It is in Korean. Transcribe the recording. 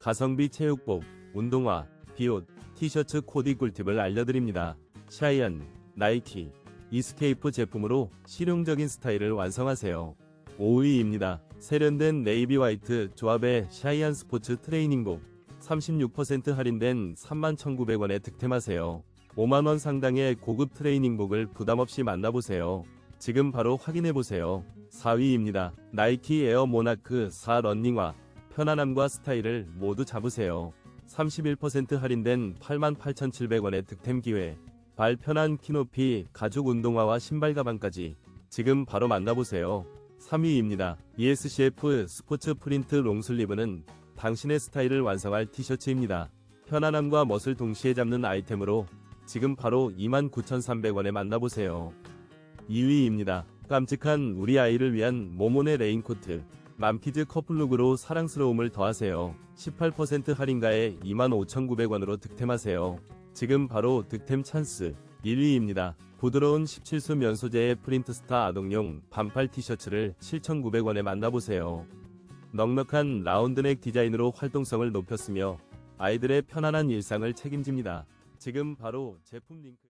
가성비 체육복, 운동화, 비옷, 티셔츠 코디 꿀팁을 알려드립니다. 샤이언, 나이키, 이스케이프 제품으로 실용적인 스타일을 완성하세요. 5위입니다. 세련된 네이비 화이트 조합의 샤이언 스포츠 트레이닝복 36% 할인된 31,900원에 득템하세요. 5만원 상당의 고급 트레이닝복을 부담없이 만나보세요. 지금 바로 확인해보세요. 4위입니다. 나이키 에어 모나크 4 런닝화 편안함과 스타일을 모두 잡으세요. 31% 할인된 88,700원의 득템 기회. 발 편한 키높이 가죽 운동화와 신발 가방까지 지금 바로 만나보세요. 3위입니다. ESCF 스포츠 프린트 롱슬리브는 당신의 스타일을 완성할 티셔츠입니다. 편안함과 멋을 동시에 잡는 아이템으로 지금 바로 29,300원에 만나보세요. 2위입니다. 깜찍한 우리 아이를 위한 모모네 레인코트. 맘키즈 커플룩으로 사랑스러움을 더하세요. 18% 할인가에 25,900원으로 득템하세요. 지금 바로 득템 찬스. 1위입니다. 부드러운 17수 면소재의 프린트스타 아동용 반팔 티셔츠를 7,900원에 만나보세요. 넉넉한 라운드넥 디자인으로 활동성을 높였으며 아이들의 편안한 일상을 책임집니다. 지금 바로 제품 링크